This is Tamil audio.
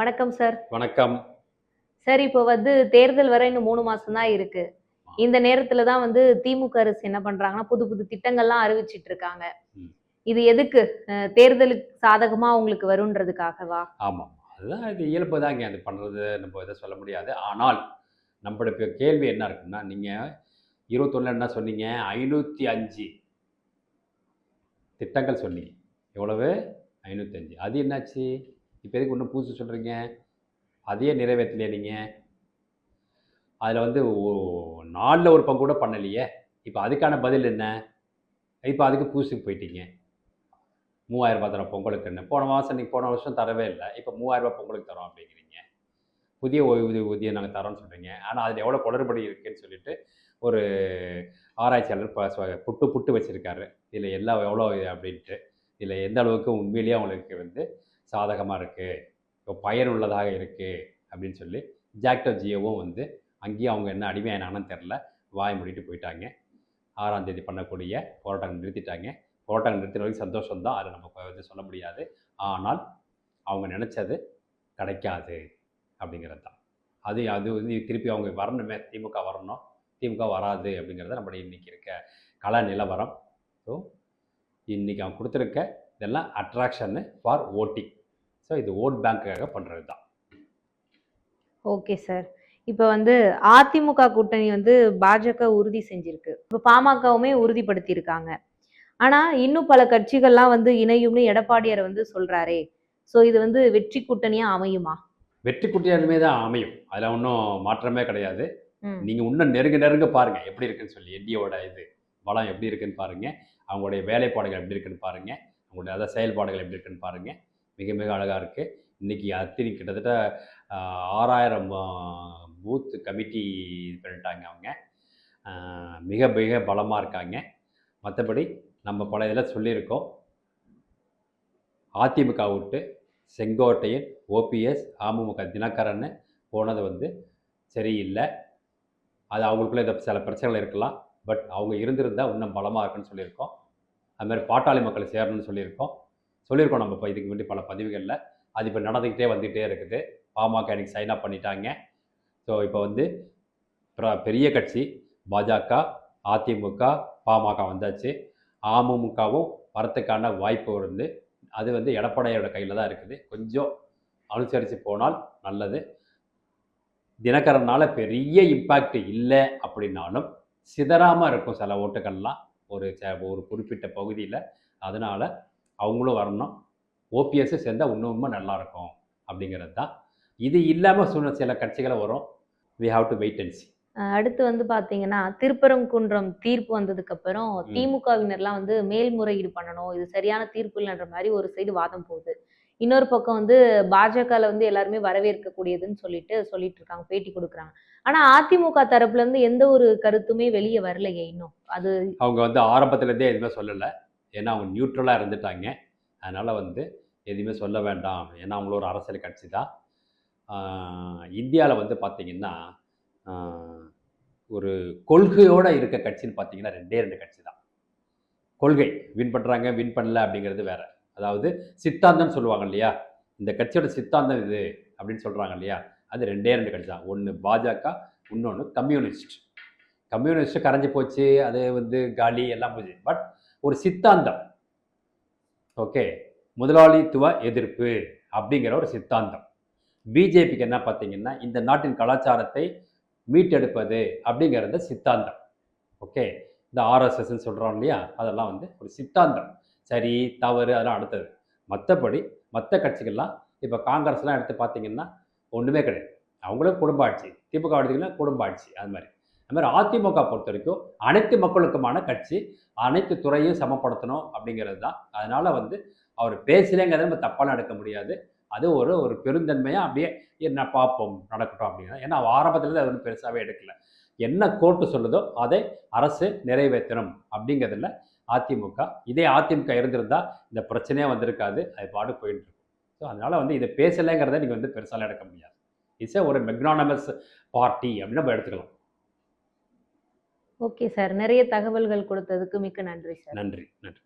வணக்கம் சார் வணக்கம். சார் இப்போ வந்து தேர்தல் வர இன்னும் மூணு மாசம் தான் இருக்கு. இந்த நேரத்துல தான் வந்து திமுக அரசு என்ன பண்றாங்கன்னா புது புது திட்டங்கள்லாம் அறிவிச்சிட்டு இருக்காங்க. இது எதுக்கு? தேர்தலுக்கு சாதகமா உங்களுக்கு வரும்ன்றதுக்காகவா? ஆமாம் அதுதான் இது இயல்பு தாங்க. அது பண்ணுறது நம்ம இதை சொல்ல முடியாது. ஆனால் நம்மளோட இப்போ கேள்வி என்ன இருக்குன்னா நீங்கள் இருபத்தொன்னில் என்ன சொன்னீங்க? ஐநூற்றி அஞ்சு திட்டங்கள் சொன்னீங்க. எவ்வளவு? ஐநூற்றி அஞ்சு. அது என்னாச்சு? இப்போ எதுக்கு ஒன்று புதுசு சொல்கிறீங்க அதையே நிறைவேற்றலையே நீங்கள் அதில் வந்து ஓ- நாலில் ஒரு பங்கு கூட பண்ணலையே. இப்போ அதுக்கான பதில் என்ன? இப்போ அதுக்கு புதுசுக்கு போயிட்டீங்க. மூவாயிரரூபா தரோம் பொங்கலுக்கு என்ன? போன மாதம் நீங்கள் போன வருஷம் தரவே இல்லை. இப்போ மூவாயிரரூபா பொங்கலுக்கு தரோம் அப்படிங்கிறீங்க. புதிய ஓய்வூதிய ஊதியம் நாங்கள் தரோம்னு சொல்கிறீங்க ஆனால் அதில் எவ்வளோ குளறுபடி இருக்குன்னு சொல்லிட்டு ஒரு ஆராய்ச்சியாளர் புட்டு புட்டு வச்சுருக்காரு. இதில் எல்லாம் எவ்வளோ இது அப்படின்ட்டு. இதில் எந்த அளவுக்கு உண்மையிலேயே அவங்களுக்கு வந்து சாதகமாக இருக்குது இப்போ பயனுள்ளதாக இருக்குது அப்படின்னு சொல்லி ஜாக்டோ ஜியோவும் வந்து அங்கேயும் அவங்க என்ன அடிமையானாங்கன்னு தெரில வாய் மூடிட்டு போயிட்டாங்க. ஆறாம் தேதி பண்ணக்கூடிய போராட்டம் நிறுத்திட்டாங்க. போராட்டம் நிறுத்தின வரைக்கும் சந்தோஷம்தான். அதை நம்ம வந்து சொல்ல முடியாது. ஆனால் அவங்க நினச்சது கிடைக்காது அப்படிங்கிறது தான். அது அது வந்து திருப்பி அவங்க வரணுமே திமுக வரணும். திமுக வராது அப்படிங்கிறத நம்மளுடைய இன்னைக்கு இருக்க கல நிலவரம். ஸோ இன்னைக்கு அவங்க கொடுத்துருக்க இதெல்லாம் அட்ராக்ஷன்னு ஃபார் ஓட்டிங் ஸோ இது ஓட் பேங்க்காக பண்ணுறது தான் ஓகே சார் இப்போ வந்து அதிமுக கூட்டணி வந்து பாஜக உறுதி செஞ்சிருக்கு. இப்போ பாமகவுமே உறுதிப்படுத்தி இருக்காங்க ஆனா இன்னும் பல கட்சிகள்லாம் வந்து இணையும்னு எடப்பாடியார் வந்து சொல்றாரே. சோ இது வந்து வெற்றி கூட்டணியா அமையுமா? வெற்றி குட்டியாருமே தான் அமையும். அதில் ஒன்றும் மாற்றமே கிடையாது. நீங்கள் இன்னும் நெருங்க நெருங்க பாருங்கள் எப்படி இருக்குன்னு சொல்லி என்டியோட இது பலம் எப்படி இருக்குன்னு பாருங்கள் அவங்களுடைய வேலைப்பாடுகள் எப்படி இருக்குன்னு பாருங்கள் அவங்களுடைய அத செயல்பாடுகள் எப்படி இருக்குன்னு பாருங்கள் மிக மிக அழகாக இருக்குது இன்றைக்கி அத்தினி கிட்டத்தட்ட ஆறாயிரம் பூத் கமிட்டி இது பண்ணிட்டாங்க அவங்க. மிக மிக பலமாக இருக்காங்க. மற்றபடி நம்ம பல இதில் சொல்லியிருக்கோம். அதிமுக விட்டு செங்கோட்டையன் ஓபிஎஸ் அமமுக தினகரன் போனது வந்து சரியில்லை. அது அவங்களுக்குள்ள இந்த சில பிரச்சனைகள் இருக்கலாம். பட் அவங்க இருந்திருந்தால் இன்னும் பலமாக இருக்குன்னு சொல்லியிருக்கோம். அது மாதிரி பாட்டாளி மக்களை சேரணும்னு சொல்லியிருக்கோம். சொல்லியிருக்கோம் நம்ம இப்போ இதுக்கு முன்னாடி பல பதிவுகளில். அது இப்போ நடந்துக்கிட்டே வந்துக்கிட்டே இருக்குது. பாமக எனக்கு சைன் அப் பண்ணிட்டாங்க. ஸோ இப்போ வந்து பெரிய கட்சி பாஜக அதிமுக பாமக வந்தாச்சு. அமமுகவும் வரத்துக்கான வாய்ப்பு இருந்து அது வந்து எடப்பாடியோட கையில் தான் இருக்குது. கொஞ்சம் அனுசரித்து போனால் நல்லது. தினகரனால் பெரிய இம்பேக்ட் இல்லை அப்படின்னாலும் சிதறாமல் இருக்கும் சில ஓட்டுகள்லாம். ஒரு ச- ஒரு குறிப்பிட்ட பகுதியில். அதனால் அவங்களும் வரணும். ஓபிஎஸ் சேர்ந்தால் இன்னும் நல்லா இருக்கும் அப்படிங்கிறது தான். இது இல்லாமல் சொன்ன சில கட்சிகளை வரும். We have to wait and see அடுத்து வந்து பாத்தீங்கன்னா திருப்பரங்குன்றம் தீர்ப்பு வந்ததுக்கு அப்புறம் ம். திமுகவினர்லாம் வந்து மேல்முறையீடு பண்ணணும். இது சரியான தீர்ப்பு இல்லைன்ற மாதிரி ஒரு சைடு வாதம் போகுது. இன்னொரு பக்கம் வந்து பாஜகல வந்து எல்லாருமே வரவேற்கக்கூடியதுன்னு சொல்லிட்டு சொல்லிட்டு இருக்காங்க பேட்டி கொடுக்குறாங்க. ஆனா அதிமுக தரப்புல இருந்து எந்த ஒரு கருத்துமே வெளியே வரலையே இன்னும். அது அவங்க வந்து ஆரம்பத்துலேருந்தே எதுவுமே சொல்லலை. ஏன்னா அவங்க நியூட்ரலாக இருந்துட்டாங்க. அதனால் வந்து எதுவுமே சொல்ல வேண்டாம். ஏன்னா அவங்கள ஒரு அரசியல் கட்சி தான். இந்தியாவில் வந்து பார்த்திங்கன்னா ஒரு கொள்கையோடு இருக்க கட்சின்னு பார்த்தீங்கன்னா ரெண்டே ரெண்டு கட்சி தான். கொள்கை வின் பண்ணுறாங்க வின் பண்ணல அப்படிங்கிறது வேற. அதாவது சித்தாந்தம்னு சொல்லுவாங்க இல்லையா? இந்த கட்சியோட சித்தாந்தம் இது அப்படின்னு சொல்கிறாங்க இல்லையா? அது ரெண்டே ரெண்டு கட்சி தான். ஒன்று பாஜக இன்னொன்று கம்யூனிஸ்ட். கம்யூனிஸ்ட் கரைஞ்சு போச்சு. அது வந்து காலி எல்லாம் போச்சு. பட் ஒரு சித்தாந்தம். ஓகே. முதலாளித்துவ எதிர்ப்பு அப்படிங்கிற ஒரு சித்தாந்தம். பிஜேபிக்கு என்ன பார்த்தீங்கன்னா இந்த நாட்டின் கலாச்சாரத்தை மீட்டெடுப்பது அப்படிங்கிறது சித்தாந்தம். ஓகே. இந்த ஆர்எஸ்எஸ்ன்னு சொல்கிறோம் இல்லையா? அதெல்லாம் வந்து ஒரு சித்தாந்தம். சரி தவறு அதெல்லாம் அடுத்தது. மற்றபடி மற்ற கட்சிகள்லாம் இப்போ காங்கிரஸ்லாம் எடுத்து பார்த்தீங்கன்னா ஒன்றுமே கிடையாது. அவங்களும் குடும்ப ஆட்சி. திமுக எடுத்திங்கன்னா குடும்ப ஆட்சி அது மாதிரி. அது மாதிரி அதிமுக பொறுத்த வரைக்கும் அனைத்து மக்களுக்குமான கட்சி அனைத்து துறையும் சமப்படுத்தணும் அப்படிங்கிறது தான். அதனால் வந்து அவர் பேசலைங்கிறத நம்ம தப்பாலாம் எடுக்க முடியாது. அது ஒரு ஒரு பெருந்தன்மையாக அப்படியே என்ன பார்ப்போம் நடக்கட்டும் அப்படிங்கிறது ஏன்னா ஆரம்பத்தில் அது ஒன்றும் பெருசாகவே எடுக்கல. என்ன கோர்ட்டு சொல்லுதோ அதை அரசு நிறைவேற்றணும் அப்படிங்கிறதுல அதிமுக இதே அதிமுக இருந்திருந்தால் இந்த பிரச்சனையே வந்திருக்காது. அது பாடு போயிட்டு இருக்கும். ஸோ அதனால் வந்து இதை பேசலைங்கிறத நீங்கள் வந்து பெருசாலாம் எடுக்க முடியாது. இட்ஸ் ஒரு மெக்னானமஸ் பார்ட்டி அப்படின்னு நம்ம எடுத்துக்கலாம். Okay sir. நிறைய தகவல்கள் கொடுத்ததுக்கு மிக்க நன்றி சார். நன்றி. நன்றி.